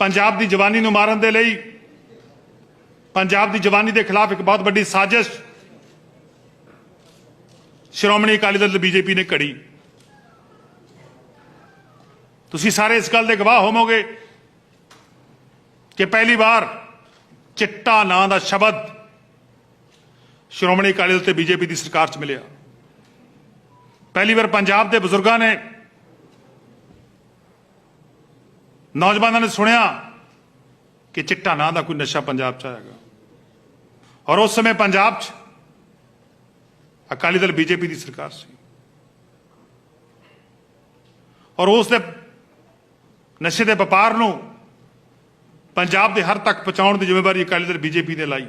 ਪੰਜਾਬ ਦੀ ਜਵਾਨੀ ਨੂੰ ਮਾਰਨ ਦੇ ਲਈ ਪੰਜਾਬ ਦੀ ਜਵਾਨੀ ਦੇ ਖਿਲਾਫ ਇੱਕ ਬਹੁਤ ਵੱਡੀ ਸਾਜ਼ਿਸ਼ ਸ਼੍ਰੋਮਣੀ ਅਕਾਲੀ ਦਲ ਤੇ ਬੀਜੇਪੀ ਨੇ ਘੜੀ। ਤੁਸੀਂ ਸਾਰੇ ਇਸ ਗੱਲ ਦੇ ਗਵਾਹ ਹੋਵੋਗੇ ਕਿ ਪਹਿਲੀ ਵਾਰ ਚਿੱਟਾ ਨਾਂ ਦਾ ਸ਼ਬਦ ਸ਼੍ਰੋਮਣੀ ਅਕਾਲੀ ਦਲ ਤੇ ਬੀਜੇਪੀ ਦੀ ਸਰਕਾਰ 'ਚ ਮਿਲਿਆ। ਪਹਿਲੀ ਵਾਰ ਪੰਜਾਬ ਦੇ ਬਜ਼ੁਰਗਾਂ ਨੇ ਨੌਜਵਾਨਾਂ ਨੇ ਸੁਣਿਆ ਕਿ ਚਿੱਟਾ ਨਾਂ ਦਾ ਕੋਈ ਨਸ਼ਾ ਪੰਜਾਬ 'ਚ ਆਏਗਾ ਔਰ ਉਸ ਸਮੇਂ ਪੰਜਾਬ 'ਚ ਅਕਾਲੀ ਦਲ ਬੀਜੇਪੀ ਦੀ ਸਰਕਾਰ ਸੀ। ਔਰ ਉਸ ਦੇ ਨਸ਼ੇ ਦੇ ਵਪਾਰ ਨੂੰ ਪੰਜਾਬ ਦੇ ਹਰ ਤੱਕ ਪਹੁੰਚਾਉਣ ਦੀ ਜ਼ਿੰਮੇਵਾਰੀ ਅਕਾਲੀ ਦਲ ਬੀਜੇਪੀ ਨੇ ਲਾਈ।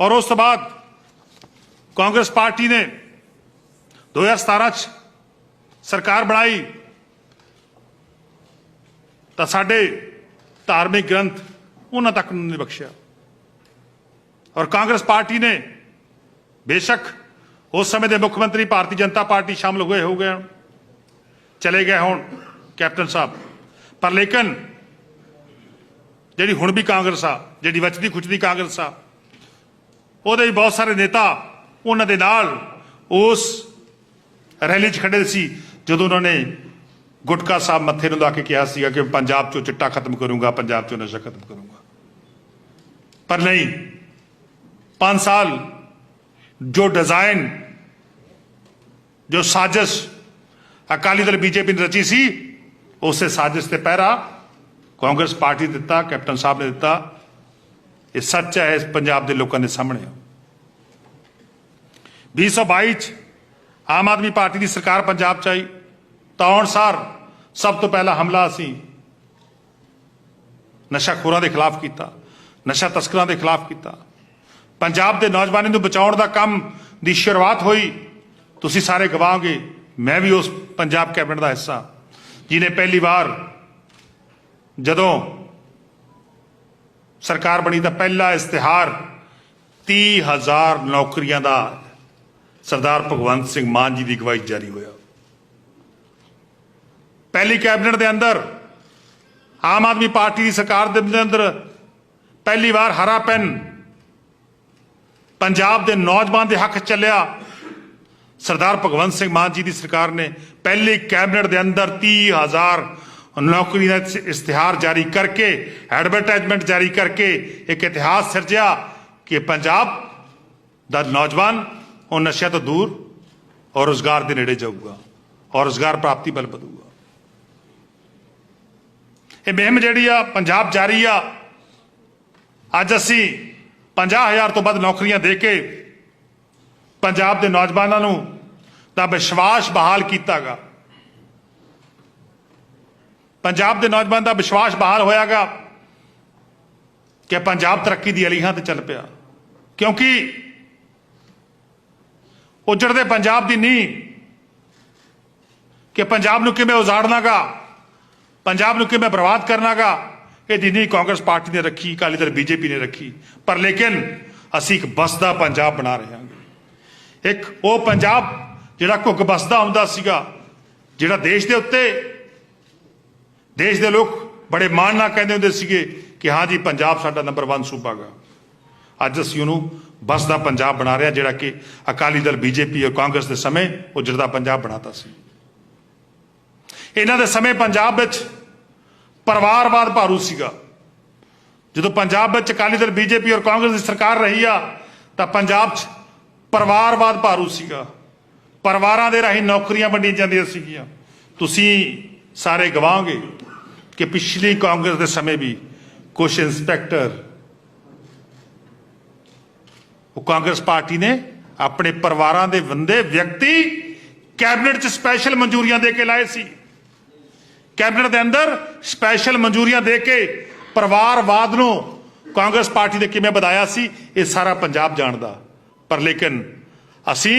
ਔਰ ਉਸ ਤੋਂ ਬਾਅਦ ਕਾਂਗਰਸ ਪਾਰਟੀ ਨੇ 2017 ਚ ਸਰਕਾਰ ਬਣਾਈ। ਤਾਂ ਸਾਡੇ ਧਾਰਮਿਕ ਗ੍ਰੰਥ ਉਹਨਾਂ ਤੱਕ ਨੂੰ ਨਹੀਂ ਬਖਸ਼ਿਆ। ਔਰ ਕਾਂਗਰਸ ਪਾਰਟੀ ਨੇ ਬੇਸ਼ੱਕ ਉਸ ਸਮੇਂ ਦੇ ਮੁੱਖ ਮੰਤਰੀ ਭਾਰਤੀ ਜਨਤਾ ਪਾਰਟੀ ਸ਼ਾਮਲ ਹੋਏ ਹੋ ਗਏ ਚਲੇ ਗਏ ਹੁਣ ਕੈਪਟਨ ਸਾਹਿਬ। ਪਰ ਲੇਕਿਨ ਜਿਹੜੀ ਹੁਣ ਵੀ ਕਾਂਗਰਸ ਆ, ਜਿਹੜੀ ਬਚਦੀ ਖੁਚਦੀ ਕਾਂਗਰਸ ਆ, ਉਹਦੇ ਵੀ ਬਹੁਤ ਸਾਰੇ ਨੇਤਾ ਉਹਨਾਂ ਦੇ ਨਾਲ ਉਸ ਰੈਲੀ 'ਚ ਖੜੇ ਸੀ ਜਦੋਂ ਉਹਨਾਂ ਨੇ ਗੁਟਕਾ ਸਾਹਿਬ ਮੱਥੇ ਨੂੰ ਲਾ ਕੇ ਕਿਹਾ ਸੀਗਾ ਕਿ ਪੰਜਾਬ 'ਚੋਂ ਚਿੱਟਾ ਖਤਮ ਕਰੂੰਗਾ, ਪੰਜਾਬ 'ਚੋਂ ਨਸ਼ਾ ਖਤਮ ਕਰੂੰਗਾ। ਪਰ ਨਹੀਂ 5 ਸਾਲ ਜੋ ਡਿਜ਼ਾਈਨ ਜੋ ਸਾਜ਼ਿਸ਼ ਅਕਾਲੀ ਦਲ ਬੀਜੇਪੀ ਨੇ ਰਚੀ ਸੀ, ਉਸੇ ਸਾਜ਼ਿਸ਼ ਤੇ ਪਹਿਰਾ ਕਾਂਗਰਸ ਪਾਰਟੀ ਦਿੱਤਾ, ਕੈਪਟਨ ਸਾਹਿਬ ਨੇ ਦਿੱਤਾ। ਇਹ ਸੱਚ ਹੈ, ਇਸ ਪੰਜਾਬ ਦੇ ਲੋਕਾਂ ਦੇ ਸਾਹਮਣੇ 2022 ਚ ਆਮ ਆਦਮੀ ਪਾਰਟੀ ਦੀ ਸਰਕਾਰ ਪੰਜਾਬ ਚ ਆਈ। ਤਾਂ ਅਨਸਾਰ ਸਭ ਤੋਂ ਪਹਿਲਾ ਹਮਲਾ ਅਸੀਂ ਨਸ਼ਾਖੋਰਾਂ ਦੇ ਖਿਲਾਫ ਕੀਤਾ, ਨਸ਼ਾ ਤਸਕਰਾਂ ਦੇ ਖਿਲਾਫ ਕੀਤਾ। ਪੰਜਾਬ ਦੇ ਨੌਜਵਾਨਾਂ ਨੂੰ ਬਚਾਉਣ ਦਾ ਕੰਮ ਦੀ ਸ਼ੁਰੂਆਤ ਹੋਈ। ਤੁਸੀਂ ਸਾਰੇ ਗਵਾਓਗੇ, ਮੈਂ ਵੀ ਉਸ ਪੰਜਾਬ ਕੈਬਨਿਟ ਦਾ ਹਿੱਸਾ, ਜਿਹਨੇ ਪਹਿਲੀ ਵਾਰ ਜਦੋਂ ਸਰਕਾਰ ਬਣੀ ਤਾਂ ਪਹਿਲਾ ਇਸ਼ਤਿਹਾਰ 30000 ਨੌਕਰੀਆਂ ਦਾ ਸਰਦਾਰ ਭਗਵੰਤ ਸਿੰਘ ਮਾਨ ਜੀ ਦੀ ਅਗਵਾਈ ਜਾਰੀ ਹੋਇਆ। ਪਹਿਲੀ ਕੈਬਨਿਟ ਦੇ ਅੰਦਰ, ਆਮ ਆਦਮੀ ਪਾਰਟੀ ਦੀ ਸਰਕਾਰ ਦੇ ਅੰਦਰ ਪਹਿਲੀ ਵਾਰ ਹਰਾ ਪੈਨ। ਪੰਜਾਬ ਦੇ ਨੌਜਵਾਨ ਦੇ ਹੱਕ ਚੱਲਿਆ। ਸਰਦਾਰ ਭਗਵੰਤ ਸਿੰਘ ਮਾਨ ਜੀ ਦੀ ਸਰਕਾਰ ਨੇ ਪਹਿਲੀ ਕੈਬਨਿਟ ਦੇ ਅੰਦਰ 30000 ਨੌਕਰੀ ਦਾ ਇਸ਼ਤਿਹਾਰ ਜਾਰੀ ਕਰਕੇ, ਐਡਵਰਟਾਈਜ਼ਮੈਂਟ ਜਾਰੀ ਕਰਕੇ ਇੱਕ ਇਤਿਹਾਸ ਸਿਰਜਿਆ ਕਿ ਪੰਜਾਬ ਦਾ ਨੌਜਵਾਨ ਉਹ ਨਸ਼ਿਆਂ ਤੋਂ ਦੂਰ ਔਰ ਰੋਜ਼ਗਾਰ ਦੇ ਨੇੜੇ ਜਾਊਗਾ ਔਰ ਰੋਜ਼ਗਾਰ ਪ੍ਰਾਪਤੀ ਬਲ ਵਧੂਗਾ। ਇਹ ਮੁਹਿੰਮ ਜਿਹੜੀ ਆ, ਪੰਜਾਬ ਜਾਰੀ ਆ। ਅੱਜ ਅਸੀਂ 50000 ਤੋਂ ਵੱਧ ਨੌਕਰੀਆਂ ਦੇ ਕੇ ਪੰਜਾਬ ਦੇ ਨੌਜਵਾਨਾਂ ਨੂੰ ਦਾ ਵਿਸ਼ਵਾਸ ਬਹਾਲ ਕੀਤਾਗਾ। ਪੰਜਾਬ ਦੇ ਨੌਜਵਾਨ ਦਾ ਵਿਸ਼ਵਾਸ ਬਹਾਲ ਹੋਇਆਗਾ ਕਿ ਪੰਜਾਬ ਤਰੱਕੀ ਦੀ ਅਲੀਹਾਂ ਤੇ ਚੱਲ ਪਿਆ। ਕਿਉਂਕਿ ਉਜੜਦੇ ਪੰਜਾਬ ਦੀ ਨੀਂਹ ਕਿ ਪੰਜਾਬ ਨੂੰ ਕਿਵੇਂ ਉਜਾੜਨਾਗਾ ਪੰਜਾਬ ਨੂੰ ਕਿਵੇਂ ਬਰਬਾਦ ਕਰਨਾਗਾ, ਇਹ ਦਿਨੀ ਕਾਂਗਰਸ ਪਾਰਟੀ ਨੇ ਰੱਖੀ, ਅਕਾਲੀ ਦਲ ਬੀਜੇਪੀ ਨੇ ਰੱਖੀ। ਪਰ ਲੇਕਿਨ ਅਸੀਂ ਇੱਕ ਬਸਦਾ ਪੰਜਾਬ ਬਣਾ ਰਹੇ ਹਾਂ ਇੱਕ ਉਹ ਪੰਜਾਬ ਜਿਹੜਾ ਘੁੱਗ ਬਸਦਾ ਹੁੰਦਾ ਸੀਗਾ, ਜਿਹੜਾ ਦੇਸ਼ ਦੇ ਉੱਤੇ ਦੇਸ਼ ਦੇ ਲੋਕ ਬੜੇ ਮਾਣ ਨਾਲ ਕਹਿੰਦੇ ਹੁੰਦੇ ਸੀਗੇ ਕਿ ਹਾਂ ਜੀ, ਪੰਜਾਬ ਸਾਡਾ ਨੰਬਰ 1 ਸੂਬਾ ਗਾ। ਅੱਜ ਅਸੀਂ ਉਹਨੂੰ ਬਸਦਾ ਪੰਜਾਬ ਬਣਾ ਰਹੇ ਹਾਂ, ਜਿਹੜਾ ਕਿ ਅਕਾਲੀ ਦਲ, ਬੀਜੇਪੀ ਔਰ ਕਾਂਗਰਸ ਦੇ ਸਮੇਂ ਉਜੜਦਾ ਪੰਜਾਬ ਬਣਾਤਾ ਸੀ। ਇਹਨਾਂ ਦੇ ਸਮੇਂ ਪੰਜਾਬ ਵਿੱਚ ਪਰਿਵਾਰਵਾਦ ਭਾਰੂ ਸੀਗਾ। ਜਦੋਂ ਪੰਜਾਬ ਵਿੱਚ ਅਕਾਲੀ ਦਲ, ਬੀਜੇਪੀ ਔਰ ਕਾਂਗਰਸ ਦੀ ਸਰਕਾਰ ਰਹੀ ਆ, ਤਾਂ ਪੰਜਾਬ 'ਚ ਪਰਿਵਾਰਵਾਦ ਭਾਰੂ ਸੀਗਾ। ਪਰਿਵਾਰਾਂ ਦੇ ਰਾਹੀਂ ਨੌਕਰੀਆਂ ਵੰਡੀਆਂ ਜਾਂਦੀਆਂ ਸੀਗੀਆਂ। ਤੁਸੀਂ ਸਾਰੇ ਗਵਾਓਗੇ ਕਿ ਪਿਛਲੀ ਕਾਂਗਰਸ ਦੇ ਸਮੇਂ ਵੀ ਕੁਝ ਇੰਸਪੈਕਟਰ, ਉਹ ਕਾਂਗਰਸ ਪਾਰਟੀ ਨੇ ਆਪਣੇ ਪਰਿਵਾਰਾਂ ਦੇ ਬੰਦੇ ਵਿਅਕਤੀ ਕੈਬਨਿਟ 'ਚ ਸਪੈਸ਼ਲ ਮਨਜ਼ੂਰੀਆਂ ਦੇ ਕੇ ਲਾਏ ਸੀ। ਕੈਬਨਿਟ ਦੇ ਅੰਦਰ ਸਪੈਸ਼ਲ ਮਨਜ਼ੂਰੀਆਂ ਦੇ ਕੇ ਪਰਿਵਾਰਵਾਦ ਨੂੰ ਕਾਂਗਰਸ ਪਾਰਟੀ ਨੇ ਕਿਵੇਂ ਵਧਾਇਆ ਸੀ, ਇਹ ਸਾਰਾ ਪੰਜਾਬ ਜਾਣਦਾ। ਪਰ ਲੇਕਿਨ ਅਸੀਂ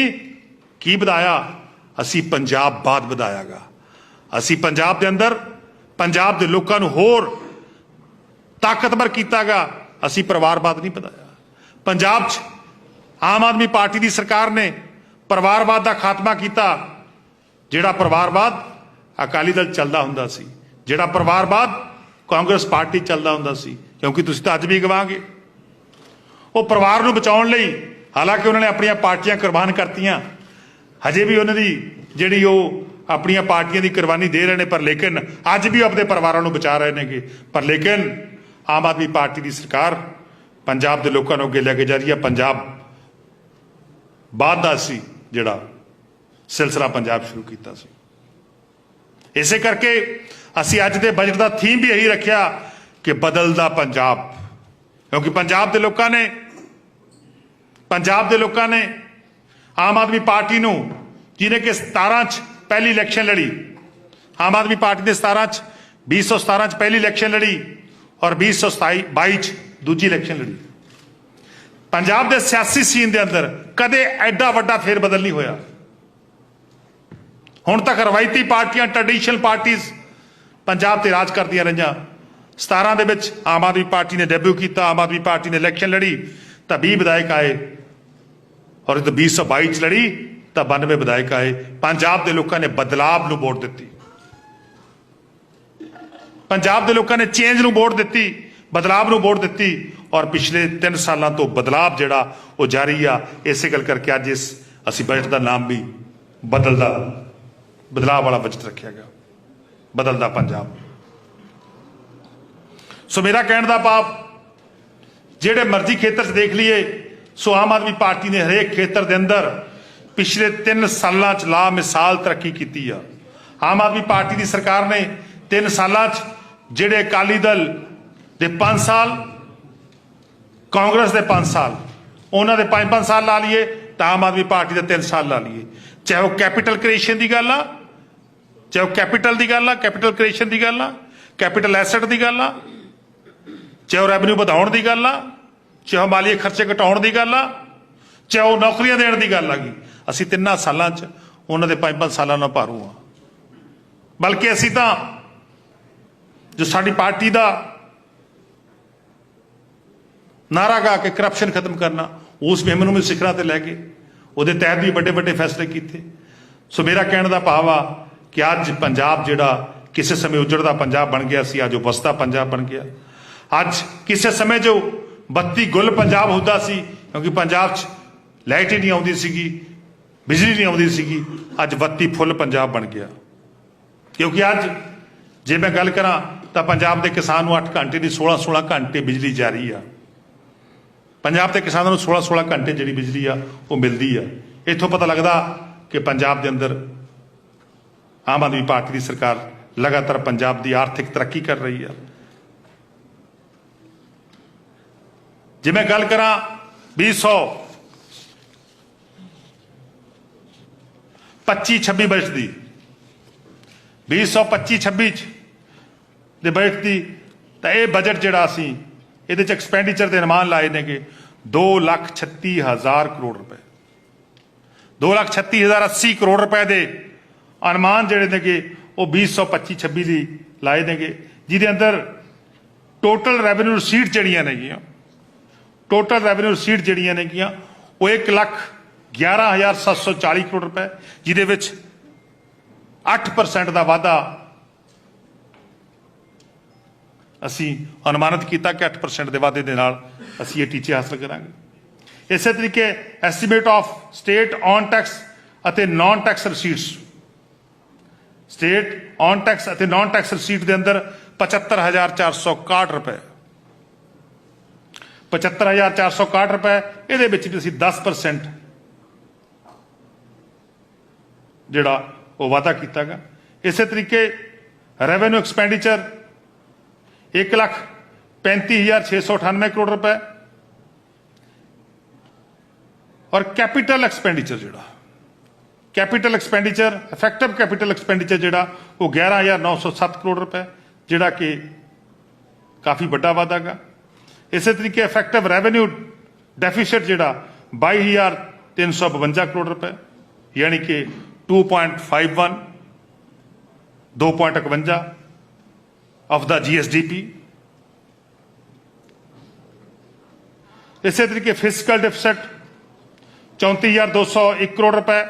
ਕੀ ਵਧਾਇਆ? ਅਸੀਂ ਪੰਜਾਬ ਬਾਦ ਵਧਾਇਆਗਾ। ਅਸੀਂ ਪੰਜਾਬ ਦੇ ਅੰਦਰ, ਪੰਜਾਬ ਦੇ ਲੋਕਾਂ ਨੂੰ ਹੋਰ ਤਾਕਤਵਰ ਕੀਤਾਗਾ। ਅਸੀਂ ਪਰਿਵਾਰਵਾਦ ਨਹੀਂ ਵਧਾਇਆ। ਪੰਜਾਬ 'ਚ ਆਮ ਆਦਮੀ ਪਾਰਟੀ ਦੀ ਸਰਕਾਰ ਨੇ ਪਰਿਵਾਰਵਾਦ ਦਾ ਖਾਤਮਾ ਕੀਤਾ, ਜਿਹੜਾ ਪਰਿਵਾਰਵਾਦ ਅਕਾਲੀ ਦਲ ਚੱਲਦਾ ਹੁੰਦਾ ਸੀ। ਜਿਹੜਾ ਪਰਿਵਾਰਵਾਦ ਕਾਂਗਰਸ ਪਾਰਟੀ ਚੱਲਦਾ ਹੁੰਦਾ ਸੀ, ਕਿਉਂਕਿ ਤੁਸੀਂ ਤਾਂ ਅੱਜ ਵੀ ਗਵਾਂਗੇ। ਉਹ ਪਰਿਵਾਰ ਨੂੰ ਬਚਾਉਣ ਲਈ ਹਾਲਾਂਕਿ ਉਹਨਾਂ ਨੇ ਆਪਣੀਆਂ ਪਾਰਟੀਆਂ ਕੁਰਬਾਨ ਕਰਤੀਆਂ, ਹਜੇ ਵੀ ਉਹਨਾਂ ਦੀ ਜਿਹੜੀ ਉਹ ਆਪਣੀਆਂ ਪਾਰਟੀਆਂ ਦੀ ਕੁਰਬਾਨੀ ਦੇ ਰਹੇ ਨੇ, ਪਰ ਲੇਕਿਨ ਅੱਜ ਵੀ ਆਪਣੇ ਪਰਿਵਾਰਾਂ ਨੂੰ ਬਚਾ ਰਹੇ ਨੇਗੇ। ਪਰ ਲੇਕਿਨ ਆਮ ਆਦਮੀ ਪਾਰਟੀ ਦੀ ਸਰਕਾਰ ਪੰਜਾਬ ਦੇ ਲੋਕਾਂ ਨੂੰ ਅੱਗੇ ਲੈ ਕੇ ਜਾ ਰਹੀ ਹੈ। ਪੰਜਾਬ ਬਾਅਦ ਦਾ ਸੀ ਜਿਹੜਾ ਸਿਲਸਿਲਾ ਪੰਜਾਬ ਸ਼ੁਰੂ ਕੀਤਾ ਸੀ। ਇਸੇ ਕਰਕੇ ਅਸੀਂ ਅੱਜ ਦੇ ਬਜਟ ਦਾ ਥੀਮ ਵੀ ਇਹੀ ਰੱਖਿਆ ਕਿ ਬਦਲਦਾ ਪੰਜਾਬ। ਕਿਉਂਕਿ ਪੰਜਾਬ ਦੇ ਲੋਕਾਂ ਨੇ, ਪੰਜਾਬ ਦੇ ਲੋਕਾਂ ਨੇ ਆਮ ਆਦਮੀ ਪਾਰਟੀ ਨੂੰ, ਜਿਹਨੇ ਕਿ 17 ਚ ਪਹਿਲੀ ਇਲੈਕਸ਼ਨ ਲੜੀ, ਆਮ ਆਦਮੀ ਪਾਰਟੀ ਨੇ 17 ਚ 2017 ਚ ਪਹਿਲੀ ਇਲੈਕਸ਼ਨ ਲੜੀ ਔਰ 2027 22 ਚ ਦੂਜੀ ਇਲੈਕਸ਼ਨ ਲੜੀ। ਪੰਜਾਬ ਦੇ ਸਿਆਸੀ ਸੀਨ ਦੇ ਅੰਦਰ ਕਦੇ ਐਡਾ ਵੱਡਾ ਫੇਰ ਬਦਲ ਨਹੀਂ ਹੋਇਆ। ਹੁਣ ਤੱਕ ਰਵਾਇਤੀ ਪਾਰਟੀਆਂ ਟ੍ਰੈਡੀਸ਼ਨਲ ਪਾਰਟੀਆਂ ਪੰਜਾਬ ਤੇ ਰਾਜ ਕਰਦੀਆਂ ਰਹੀਆਂ। 17 ਦੇ ਵਿੱਚ ਆਮ ਆਦਮੀ ਪਾਰਟੀ ਨੇ ਡੈਬਿਊ ਕੀਤਾ, ਆਮ ਆਦਮੀ ਪਾਰਟੀ ਨੇ ਇਲੈਕਸ਼ਨ ਲੜੀ, ਤਾਂ 20 ਵਿਧਾਇਕ ਆਏ। ਔਰ ਇਹ 2022 ਚ ਲੜੀ, ਤਾਂ 92 ਵਿਧਾਇਕ ਆਏ। ਪੰਜਾਬ ਦੇ ਲੋਕਾਂ ਨੇ ਬਦਲਾਵ ਨੂੰ ਵੋਟ ਦਿੱਤੀ। ਪੰਜਾਬ ਦੇ ਲੋਕਾਂ ਨੇ ਚੇਂਜ ਨੂੰ ਵੋਟ ਦਿੱਤੀ, ਬਦਲਾਵ ਨੂੰ ਵੋਟ ਦਿੱਤੀ। ਔਰ ਪਿਛਲੇ 3 ਸਾਲਾਂ ਤੋਂ ਬਦਲਾਵ ਜਿਹੜਾ ਉਹ ਜਾਰੀ ਆ। ਇਸੇ ਗੱਲ ਕਰਕੇ ਅੱਜ ਇਸ ਅਸੀਂ ਬਜਟ ਦਾ ਨਾਮ ਵੀ ਬਦਲਦਾ। ਬਦਲਾਵ ਵਾਲਾ ਬਜਟ ਰੱਖਿਆ ਗਿਆ। ਬਦਲਦਾ ਪੰਜਾਬ। ਸੋ ਮੇਰਾ ਕਹਿਣ ਦਾ ਭਾਵ, ਜਿਹੜੇ ਮਰਜ਼ੀ ਖੇਤਰ 'ਚ ਦੇਖ ਲਈਏ, ਸੋ ਆਮ ਆਦਮੀ ਪਾਰਟੀ ਨੇ ਹਰੇਕ ਖੇਤਰ ਦੇ ਅੰਦਰ ਪਿਛਲੇ 3 ਸਾਲਾਂ 'ਚ ਲਾ ਮਿਸਾਲ ਤਰੱਕੀ ਕੀਤੀ ਆ। ਆਮ ਆਦਮੀ ਪਾਰਟੀ ਦੀ ਸਰਕਾਰ ਨੇ 3 ਸਾਲਾਂ 'ਚ ਜਿਹੜੇ ਅਕਾਲੀ ਦਲ ਦੇ 5 ਸਾਲ, ਕਾਂਗਰਸ ਦੇ 5 ਸਾਲ, ਉਹਨਾਂ ਦੇ 5-5 ਸਾਲ ਲਾ ਲਈਏ, ਤਾਂ ਆਮ ਆਦਮੀ ਪਾਰਟੀ ਦੇ 3 ਸਾਲ ਲਾ ਲਈਏ। ਚਾਹੇ ਉਹ ਕੈਪੀਟਲ ਕ੍ਰੀਏਸ਼ਨ ਦੀ ਗੱਲ ਆ ਚਾਹੇ ਉਹ ਕੈਪੀਟਲ ਦੀ ਗੱਲ ਆ ਕੈਪੀਟਲ ਕ੍ਰੀਏਸ਼ਨ ਦੀ ਗੱਲ ਆ ਕੈਪੀਟਲ ਐਸੈਟ ਦੀ ਗੱਲ ਆ, ਚਾਹੇ ਉਹ ਰੈਵਨਿਊ ਵਧਾਉਣ ਦੀ ਗੱਲ ਆ, ਚਾਹੇ ਉਹ ਮਾਲੀਏ ਖਰਚੇ ਘਟਾਉਣ ਦੀ ਗੱਲ ਆ, ਚਾਹੇ ਉਹ ਨੌਕਰੀਆਂ ਦੇਣ ਦੀ ਗੱਲ ਆ ਗਈ ਅਸੀਂ ਤਿੰਨਾਂ ਸਾਲਾਂ 'ਚ ਉਹਨਾਂ ਦੇ ਪੰਜ ਪੰਜ ਸਾਲਾਂ ਨਾਲ ਭਾਰੂ ਆ। ਬਲਕਿ ਅਸੀਂ ਤਾਂ ਜੋ ਸਾਡੀ ਪਾਰਟੀ ਦਾ ਨਾਰਾ ਗਾ ਕੇ ਕਰਪਸ਼ਨ ਖਤਮ ਕਰਨਾ, ਉਸ ਮੁਹਿੰਮ ਨੂੰ ਵੀ ਸਿਖਰਾਂ ਤੇ ਲੈ ਕੇ, ਉਹਦੇ ਤਹਿਤ ਵੀ ਵੱਡੇ ਵੱਡੇ ਫੈਸਲੇ ਕੀਤੇ। ਸੋ ਮੇਰਾ ਕਹਿਣ ਦਾ ਭਾਵ ਆ ਕਿ ਅੱਜ ਪੰਜਾਬ ਜਿਹੜਾ ਕਿਸੇ ਸਮੇਂ ਉਜੜਦਾ ਪੰਜਾਬ ਬਣ ਗਿਆ ਸੀ, ਅੱਜ ਉਹ ਵਸਦਾ ਪੰਜਾਬ ਬਣ ਗਿਆ। ਅੱਜ ਕਿਸੇ ਸਮੇਂ ਜੋ ਬੱਤੀ ਗੁੱਲ ਪੰਜਾਬ ਹੁੰਦਾ ਸੀ, ਕਿਉਂਕਿ ਪੰਜਾਬ 'ਚ ਲਾਈਟ ਹੀ ਨਹੀਂ ਆਉਂਦੀ ਸੀਗੀ, ਬਿਜਲੀ ਨਹੀਂ ਆਉਂਦੀ ਸੀਗੀ, ਅੱਜ ਬੱਤੀ ਫੁੱਲ ਪੰਜਾਬ ਬਣ ਗਿਆ। ਕਿਉਂਕਿ ਅੱਜ ਜੇ ਮੈਂ ਗੱਲ ਕਰਾਂ ਤਾਂ ਪੰਜਾਬ ਦੇ ਕਿਸਾਨ ਨੂੰ 8 ਘੰਟੇ ਦੀ 16 16 ਘੰਟੇ ਬਿਜਲੀ ਜਾਰੀ ਆ। ਪੰਜਾਬ ਦੇ ਕਿਸਾਨਾਂ ਨੂੰ 16 16 ਘੰਟੇ ਜਿਹੜੀ ਬਿਜਲੀ ਆ, ਉਹ ਮਿਲਦੀ ਆ। ਇੱਥੋਂ ਪਤਾ ਲੱਗਦਾ ਕਿ ਪੰਜਾਬ ਦੇ ਅੰਦਰ ਆਮ ਆਦਮੀ ਪਾਰਟੀ ਦੀ ਸਰਕਾਰ ਲਗਾਤਾਰ ਪੰਜਾਬ ਦੀ ਆਰਥਿਕ ਤਰੱਕੀ ਕਰ ਰਹੀ ਹੈ ਜੇ ਮੈਂ ਗੱਲ ਕਰਾਂ 200 25 26 ਬਜਟ ਦੀ 225 26 ਚ ਦੇ ਬਜਟ ਦੀ, ਤਾਂ ਇਹ ਬਜਟ ਜਿਹੜਾ ਅਸੀਂ ਇਹਦੇ ਚ ਐਕਸਪੈਂਡੀਚਰ ਦੇ ਅਨੁਮਾਨ ਲਾਏ ਨੇਗੇ 2 ਲੱਖ 36 ਹਜ਼ਾਰ ਕਰੋੜ ਰੁਪਏ। 2 ਲੱਖ 36 ਹਜ਼ਾਰ 80 ਕਰੋੜ ਰੁਪਏ ਦੇ ਅਨੁਮਾਨ ਜਿਹੜੇ ਨੇਗੇ, ਉਹ 225 26 ਦੀ ਲਾਏ ਨੇਗੇ, ਜਿਹਦੇ ਅੰਦਰ ਟੋਟਲ ਰੈਵਨਿਊ ਰਸੀਟ ਜਿਹੜੀਆਂ ਨੇਗੀਆਂ ਟੋਟਲ ਰੈਵਨਿਊ ਰਸੀਟ ਜਿਹੜੀਆਂ ਨੇਗੀਆਂ, ਉਹ 1 ਲੱਖ 11740 ਕਰੋੜ ਰੁਪਏ, ਜਿਹਦੇ ਵਿੱਚ 8% ਦਾ ਵਾਧਾ ਅਸੀਂ ਅਨੁਮਾਨਿਤ ਕੀਤਾ ਕਿ 8% ਦੇ ਵਾਧੇ ਦੇ ਨਾਲ ਅਸੀਂ ਇਹ ਟੀਚੇ ਹਾਸਲ ਕਰਾਂਗੇ। ਇਸੇ ਤਰੀਕੇ estimate of state own tax ਅਤੇ non tax receipts state own tax ਅਤੇ ਨਾਨ ਟੈਕਸ ਰਸੀਟ ਦੇ ਅੰਦਰ 75461 ਰੁਪਏ। 75461 ਰੁਪਏ, ਇਹਦੇ ਵਿੱਚ ਵੀ ਅਸੀਂ 10% ਜਿਹੜਾ ਉਹ ਵਾਅਦਾ ਕੀਤਾਗਾ। ਇਸੇ ਤਰੀਕੇ ਰੈਵਨਿਊ ਐਕਸਪੈਂਡੀਚਰ 1 ਲੱਖ 35698 ਕਰੋੜ ਰੁਪਏ। ਔਰ ਕੈਪੀਟਲ ਐਕਸਪੈਂਡੀਚਰ ਜਿਹੜਾ capital expenditure effective capital expenditure ਜਿਹੜਾ ਉਹ 11907 ਕਰੋੜ ਰੁਪਏ ਜਿਹੜਾ ਕਿ ਕਾਫੀ ਵੱਡਾ ਵਾਧਾਗਾ ਇਸੇ ਤਰੀਕੇ ਇਫੈਕਟਿਵ ਰੈਵਨਿਊ ਡੈਫਿਸਿਟ ਜਿਹੜਾ 22352 ਕਰੋੜ ਰੁਪਏ ਯਾਨੀ ਕਿ 2.51 2.51 of the GSDP ਇਸੇ ਤਰੀਕੇ ਫਿਸਕਲ ਡਿਫਿਸਿਟ 34201 ਕਰੋੜ ਰੁਪਏ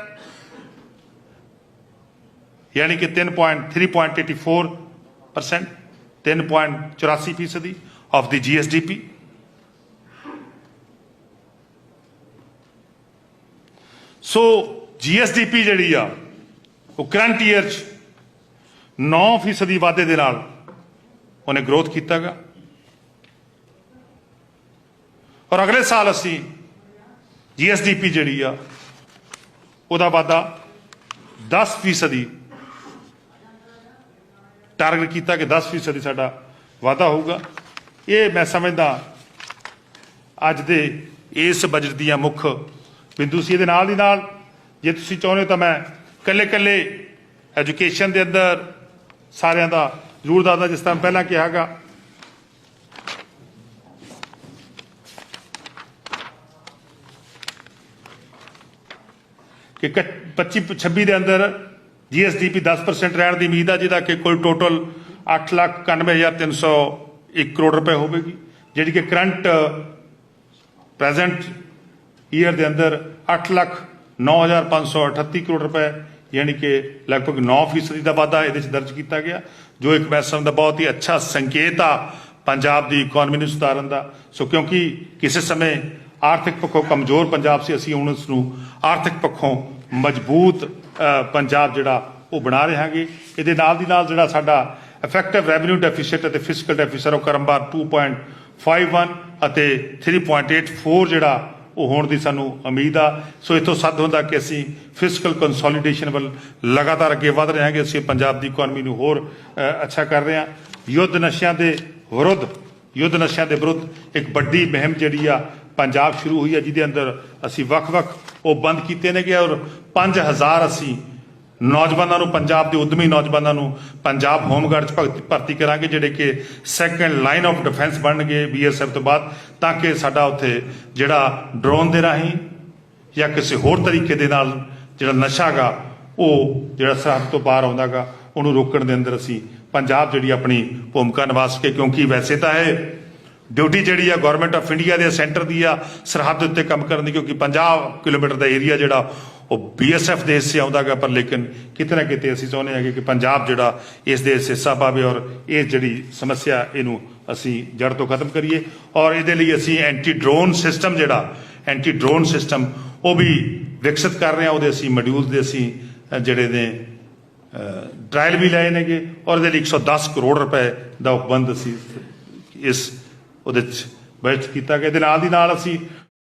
ਯਾਨੀ ਕਿ 3.3.84% 3.84 ਫੀਸਦੀ of the GSDP so GSDP ਜਿਹੜੀ ਆ, ਉਹ ਕਰੰਟ ਈਅਰ ਚ 9 ਫੀਸਦੀ ਵਾਧੇ ਦੇ ਨਾਲ ਉਹਨੇ ਗਰੋਥ ਕੀਤਾਗਾ। ਔਰ ਅਗਲੇ ਸਾਲ ਅਸੀਂ ਜੀਐਸਡੀਪੀ ਜਿਹੜੀ ਆ, ਉਹਦਾ ਵਾਧਾ 10 ਫੀਸਦੀ ਟਾਰਗੇਟ ਕੀਤਾ ਕਿ 10 ਫੀਸਦੀ ਸਾਡਾ ਵਾਧਾ ਹੋਊਗਾ। ਇਹ ਮੈਂ ਸਮਝਦਾ ਅੱਜ ਦੇ ਇਸ ਬਜਟ ਦੀਆਂ ਮੁੱਖ ਬਿੰਦੂ ਸੀ। ਇਹਦੇ ਨਾਲ ਦੀ ਨਾਲ ਜੇ ਤੁਸੀਂ ਚਾਹੁੰਦੇ ਹੋ ਤਾਂ ਮੈਂ ਕੱਲੇ ਕੱਲੇ ਐਜੂਕੇਸ਼ਨ ਦੇ ਅੰਦਰ ਸਾਰਿਆਂ ਦਾ ਜ਼ਰੂਰ ਦੱਸਦਾ, ਜਿਸ ਤਰ੍ਹਾਂ ਪਹਿਲਾਂ ਕਿਹਾਗਾ ਕਿ 25 26 ਦੇ ਅੰਦਰ ਜੀਐਸਡੀਪੀ 10% ਰਹਿਣ ਦੀ ਉਮੀਦ ਆ ਜਿਹਦਾ ਕਿ ਕੁੱਲ ਟੋਟਲ 8,91,301 ਕਰੋੜ ਰੁਪਏ ਹੋਵੇਗੀ ਜਿਹੜੀ ਕਿ ਕਰੰਟ ਪ੍ਰੈਜ਼ੈਂਟ ਈਅਰ ਦੇ ਅੰਦਰ 8,09,538 ਕਰੋੜ ਰੁਪਏ ਯਾਨੀ ਕਿ ਲਗਭਗ 9% ਦਾ ਵਾਧਾ ਇਹਦੇ ਵਿੱਚ ਦਰਜ ਕੀਤਾ ਗਿਆ ਜੋ ਇੱਕ ਮੈਂ ਸਮਝਦਾ ਬਹੁਤ ਹੀ ਅੱਛਾ ਸੰਕੇਤ ਆ ਪੰਜਾਬ ਦੀ ਇਕਨੋਮੀ ਨੂੰ ਸੁਧਾਰਨ ਦਾ। ਸੋ ਕਿਉਂਕਿ ਕਿਸੇ ਸਮੇਂ ਆਰਥਿਕ ਪੱਖੋਂ ਕਮਜ਼ੋਰ ਪੰਜਾਬ ਸੀ ਅਸੀਂ ਹੁਣ ਉਸ ਨੂੰ ਆਰਥਿਕ ਪੱਖੋਂ ਮਜ਼ਬੂਤ ਪੰਜਾਬ ਜਿਹੜਾ ਉਹ ਬਣਾ ਰਹੇ ਹਾਂਗੇ। ਇਹਦੇ ਨਾਲ ਦੀ ਨਾਲ ਜਿਹੜਾ ਸਾਡਾ ਇਫੈਕਟਿਵ ਰੈਵਨਿਊ ਡੈਫਿਸਿਟ ਅਤੇ ਫਿਸਕਲ ਡੈਫਿਸਿਟ ਉਹ ਕਰਮਬਾਰ 2.51 ਅਤੇ 3.84 ਜਿਹੜਾ ਉਹ ਹੋਣ ਦੀ ਸਾਨੂੰ ਉਮੀਦ ਆ। ਸੋ ਇਥੋਂ ਸੱਦ ਹੁੰਦਾ ਕਿ ਅਸੀਂ ਫਿਸਕਲ ਕੰਸੋਲੀਡੇਸ਼ਨ ਵੱਲ ਲਗਾਤਾਰ ਅੱਗੇ ਵਧ ਰਹੇ ਹਾਂਗੇ। ਅਸੀਂ ਪੰਜਾਬ ਦੀ ਇਕਨੋਮੀ ਨੂੰ ਹੋਰ ਅੱਛਾ ਕਰ ਰਹੇ ਹਾਂ। ਯੁੱਧ ਨਸ਼ਿਆਂ ਦੇ ਵਿਰੁੱਧ, ਯੁੱਧ ਨਸ਼ਿਆਂ ਦੇ ਵਿਰੁੱਧ ਇੱਕ ਵੱਡੀ ਮੁਹਿੰਮ ਜਿਹੜੀ ਆ ਪੰਜਾਬ ਸ਼ੁਰੂ ਹੋਈ ਹੈ, ਜਿਹਦੇ ਅੰਦਰ ਅਸੀਂ ਵੱਖ-ਵੱਖ ਉਹ ਬੰਦ ਕੀਤੇ ਨੇਗੇ ਔਰ 5000 ਅਸੀਂ ਨੌਜਵਾਨਾਂ ਨੂੰ, ਪੰਜਾਬ ਦੇ ਉਦਮੀ ਨੌਜਵਾਨਾਂ ਨੂੰ ਪੰਜਾਬ ਹੋਮਗਾਰਡ ਚ ਭਗਤ- ਭਰਤੀ ਕਰਾਂਗੇ, ਜਿਹੜੇ ਕਿ ਸੈਕੰਡ ਲਾਈਨ ਆਫ ਡਿਫੈਂਸ ਬਣਨਗੇ ਬੀਐਸਐਫ ਤੋਂ ਬਾਅਦ, ਤਾਂ ਕਿ ਸਾਡਾ ਉੱਥੇ ਜਿਹੜਾ ਡਰੋਨ ਦੇ ਰਾਹੀਂ ਜਾਂ ਕਿਸੇ ਹੋਰ ਤਰੀਕੇ ਦੇ ਨਾਲ ਜਿਹੜਾ ਨਸ਼ਾਗਾ ਉਹ ਜਿਹੜਾ ਸਰਹੱਦ ਤੋਂ ਪਾਰ ਆਉਂਦਾਗਾ ਉਹਨੂੰ ਰੋਕਣ ਦੇ ਅੰਦਰ ਅਸੀਂ ਪੰਜਾਬ ਜਿਹੜੀ ਆਪਣੀ ਭੂਮਿਕਾ ਨਿਭਾ ਸਕੇ ਕਿਉਂਕਿ ਵੈਸੇ ਤਾਂ ਇਹ ਡਿਊਟੀ ਜਿਹੜੀ ਆ ਗਵਰਨਮੈਂਟ ਆਫ ਇੰਡੀਆ ਦੇ ਸੈਂਟਰ ਦੀ ਆ, ਸਰਹੱਦ ਦੇ ਉੱਤੇ ਕੰਮ ਕਰਨ ਦੀ, ਕਿਉਂਕਿ 50 ਕਿਲੋਮੀਟਰ ਦਾ ਏਰੀਆ ਜਿਹੜਾ, ਉਹ ਬੀਐਸਐਫ ਦੇ ਹਿੱਸੇ ਆਉਂਦਾਗਾ ਪਰ ਲੇਕਿਨ ਕਿਤੇ ਨਾ ਕਿਤੇ ਅਸੀਂ ਚਾਹੁੰਦੇ ਹਾਂ ਕਿ ਪੰਜਾਬ ਜਿਹੜਾ, ਇਸ ਦੇ ਹਿੱਸਾ ਪਾਵੇ ਔਰ ਇਹ ਜਿਹੜੀ ਸਮੱਸਿਆ ਇਹਨੂੰ ਅਸੀਂ ਜੜ ਤੋਂ ਖਤਮ ਕਰੀਏ। ਔਰ ਇਹਦੇ ਲਈ ਅਸੀਂ ਐਂਟੀ ਡਰੋਨ ਸਿਸਟਮ ਜਿਹੜਾ ਐਂਟੀ ਡਰੋਨ ਸਿਸਟਮ ਉਹ ਵੀ ਵਿਕਸਿਤ ਕਰ ਰਹੇ ਹਾਂ। ਉਹਦੇ ਅਸੀਂ ਮੋਡਿਊਲ ਦੇ ਅਸੀਂ ਜਿਹੜੇ ਨੇ ਟ੍ਰਾਇਲ ਵੀ ਲਏ ਨੇਗੇ। ਔਰ ਇਹਦੇ ਲਈ 110 ਕਰੋੜ ਰੁਪਏ ਦਾ ਉਪਬੰਧ ਅਸੀਂ ਇਸ ਉਹਦੇ ਚ ਬਜਟ ਕੀਤਾ ਗਿਆ। ਇਹਦੇ ਨਾਲ ਦੀ ਨਾਲ ਅਸੀਂ